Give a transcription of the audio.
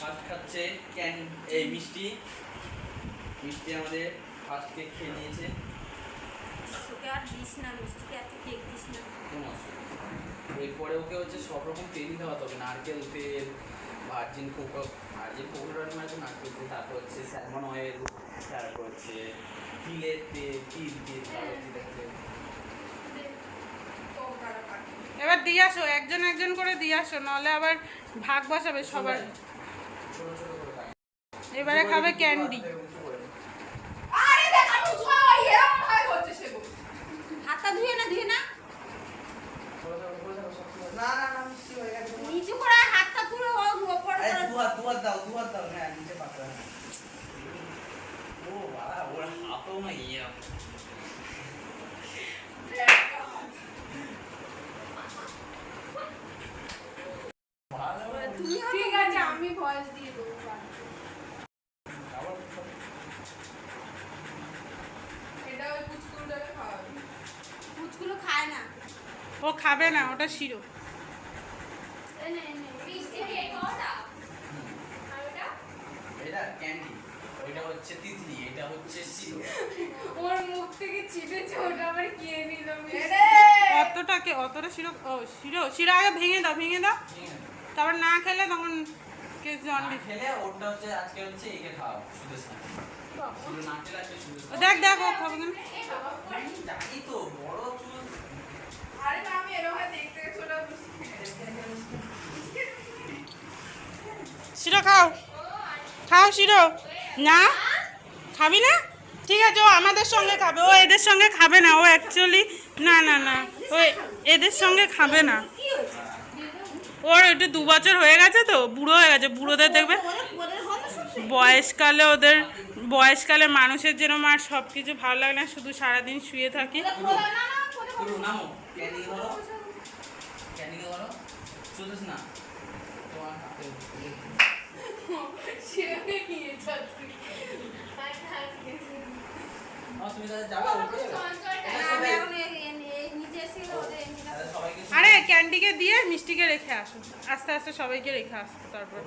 First খাচ্ছে can এই মিষ্টি। মিষ্টি আমাদের ফার্স্ট কেক খেয়ে নিয়েছে। আর দিস না মিষ্টিকে এত কেক দিস না। কোনো অসুবিধা নেই। এরপরে ওকে হচ্ছে সব রকম তেলই খাওয়াতে হবে নারকেল তেল ভার্জিন কোকো ভার্জিন কোকোনাট মানে তো নারকেল তেল তারপর হচ্ছে স্যালমন অয়েল তারপর হচ্ছে তিলের তেল তিল তেল। তারপর এবার দিয়ে আসো একজন একজন করে দিয়ে আসো নাহলে আবার ভাগ বসাবে সবার। এবারে খাবে ক্যান্ডি। হাতটা ধুয়ে না ধুয়ে না। নিচু করে হাতটা দু দাও দাও। হ্যাঁ নিচে পাকড়া ও বাবা ওর হাতও না ইয়ে ভালো তুমি ঠিক আছে আমি ভয়েস দিয়ে দেবো এটা ওই কুচকুটাকে খাওয়াবি। কুচগুলো খায় না। ও খাবে না ওটা শিরো। ওইটা হচ্ছে তিতলি এটা হচ্ছে সিরো ওর মুখ থেকে চিপেছে ওটা আবার কে নিল অতটাকে অতটা শিরো ও শিরো শিরো আগে ভেঙে দাও ভেঙে দাও। তারপর না খেলে তখন কে জন্ডিস। খেলে ওটা হচ্ছে আজকে হচ্ছে একে খাওয়া শুধু শুধু না খেলে আজকে শুধু ও দেখ দেখ ও খাবে না জানি তো বড় চুল। আরে না আমি এরকম দেখতে ছোট শিরো খাও। খাও শিরো। না? খাবি না? ঠিক আছে ও আমাদের সঙ্গে খাবে। ও এদের সঙ্গে খাবে না। ও অ্যাকচুয়ালি না না না। ও এদের সঙ্গে খাবে না। ওর একটু দু বছর হয়ে গেছে তো বুড়ো হয়ে গেছে বুড়োদের দেখবে। বয়সকালে ওদের বয়সকালে মানুষের যেরকম আর সব কিছু ভালো লাগে না শুধু সারাদিন শুয়ে থাকি। নামো মিষ্টিকে রেখে আসুন। আস্তে আস্তে সবাইকে রেখে আসতো তারপর।